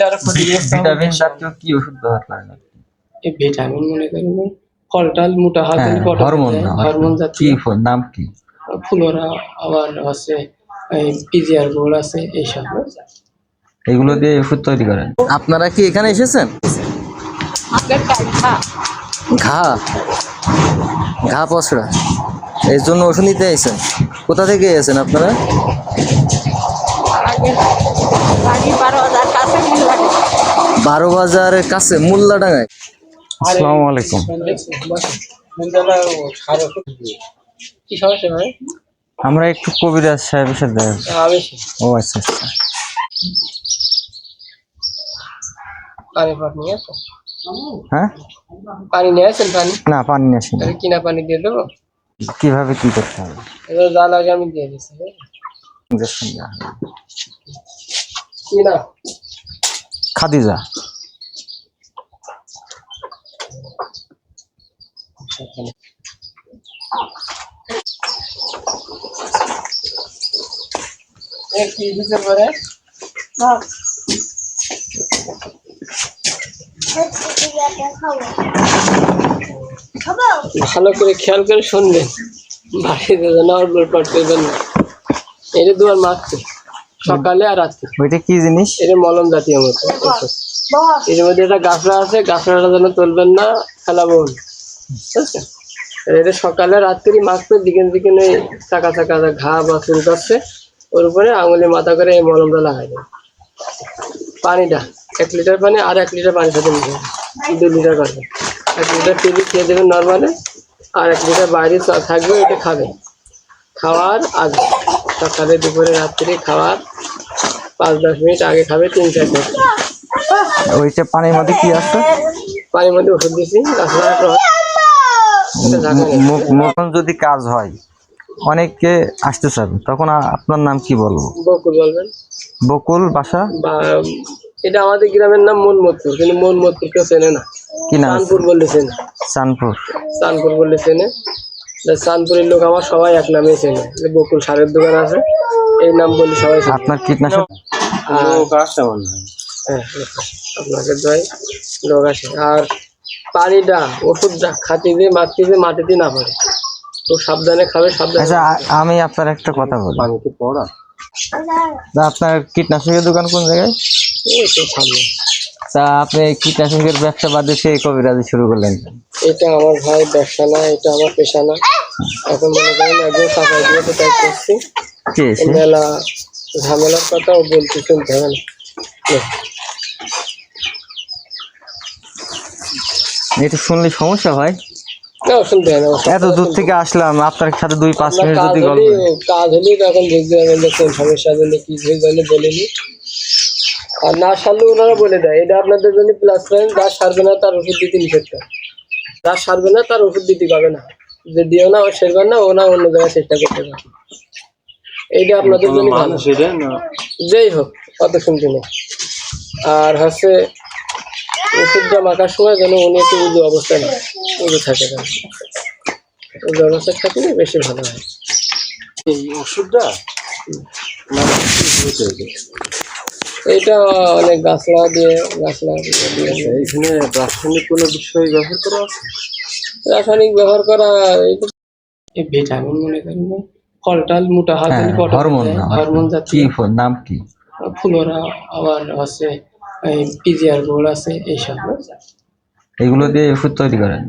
Vitamin জাতীয় কি ওষুধ ব্যবহার করেন এই ভিটামিন মনে করেন ওই ফলটাল মোটা হাত হ্যাঁ, হরমোন হরমোন জাতীয়। ফল- নাম কি? ফুলোরা আবার আছে এই পিজিআর গোল আছে এইসব। এগুলো দিয়ে ওষুধ তৈরি করেন। আপনারা কি এখানে এসেছেন? ঘা। ঘা? পছড়া এর জন্য ওষুধ নিতে এসেছেন। কোথা থেকে এসেছেন আপনারা? বারো বাজারের কাছে মোল্লাডাঙ্গায়। আসসালামু আলাইকুম। কি সমস্যা ভাই আমরা একটু কবিরাজ সাহেবের সাথে ও আচ্ছা আচ্ছা। হ্যাঁ? পানি নিয়ে আসেন পানি না পানি নিয়ে আসেনি। কিনা পানি দিয়ে দেবো কীভাবে কি করতে হবে? এবার যা লাগে আমি দিয়ে দিচ্ছি? ইঞ্জেকশন দেওয়া হবে। কি না খাদিজা। ভালো করে খেয়াল করে শুনবেন বাড়িতে যেন না। এটা দুয়ার মারতে সকালে আর রাত্রে ওইটা কি জিনিস এটা মলম জাতীয় মতো। এর মধ্যে একটা গাছড়া আছে গাছড়াটা যেন তুলবেন না ফেলাবো না। বুঝছেন? এটা সকালে রাত্রি মাখতে দিকে দিকে নেই চাকা চাকা ঘা বা চুল করছে ওর উপরে আঙুলে মাথা করে এই মলমটা লাগাই দেবে পানিটা এক লিটার পানি আর এক লিটার পানির সাথে মিশে দু লিটার করবে এক লিটার টিভি খেয়ে দেবেন নর্মালে আর এক লিটার বাইরে থাকবে এটা খাবে খাওয়ার আগে সকালে দুপুরে রাত্রি খাওয়ার পাঁচ দশ মিনিট আগে খাবে তিন চার মিনিট ওইটা পানির মধ্যে কি আছে? পানির মধ্যে ওষুধ। মুখ- মুখন যদি কাজ হয় অনেকে আসতে চাবে তখন আপনার নাম কি বলব? বকুল বলবেন। বকুল বাসা? বা এটা আমাদের গ্রামের নাম মনমতপুর কিন্তু মনমতপুর কেউ চেনে না। কি নাম আছে? চাঁদপুর বললে চেনে। চানপুর চাঁদপুর বললে চেনে। চাঁদপুরের লোক আমার সবাই এক নামে চেনে। বকুল সারের দোকান আছে এই নাম বললে সবাই আপনার কীটনাশক? আর হ্যাঁ, আপনাকে দয় লোক আসে আর পানিটা ওষুধটা খাতি দিয়ে মাটি দিয়ে মাটিতে না পড়ে। খুব সাবধানে খাবে সাবধানে আচ্ছা আমি আপনার একটা কথা বলি। তা আপনার কীটনাশকের দোকান কোন জায়গায়? এই তো সামনে। তা আপনি কীটনাশকের ব্যবসা বাদে সেই কবিরাজি শুরু করলেন? এটা আমার ভাই ব্যবসা না এটা আমার পেশা না। এখন মনে করেন একজন চাপাই দিয়ে তো তাই করছি কে? মেলা ঝামেলার কথা ও বলতে শুনতে হবে না। এটা শুনলে সমস্যা হয়? এত দূর থেকে আসলাম আপনার সাথে দুই পাঁচ মিনিট যদি গল্প কাজ হলেই তখন যে কোন সমস্যার জন্য কি জন্য বলিনি। আর না সারলে ওনারা বলে দেয়। এটা আপনাদের জন্য প্লাস পয়েন্ট যা সারবে না তার ওষুধ দিতে নিষেধ করে। যা সারবে না তার ওষুধ দিতে পাবে না। যে দিও না, ও সেরবেন না, ও না অন্য জায়গায় চেষ্টা করতে পারে এইটা আপনাদের জন্য ভালো। যেই হোক অত শুনতে নেই আর হচ্ছে ওষুধটা মাখার সময় যেন উনি একটু উজু অবস্থায় না উজু থাকে না। উজু অবস্থায় থাকলে বেশি ভালো হয়। এই ওষুধটা এইটা অনেক গাছলা দিয়ে গাছলা দিয়ে দিয়ে এখানে রাসায়নিক কোনো বিষয় ব্যবহার করা রাসায়নিক ব্যবহার করা এই ভিটামিন মনে করেন না, ফলটাল মোটা হাত হ্যাঁ, হরমোন হরমোন কি জাতীয় ফল? নাম কি? ফুলোরা আবার হচ্ছে এই পিজিআর গোল আছে এইসব। এগুলো দিয়ে ওষুধ তৈরি করেন?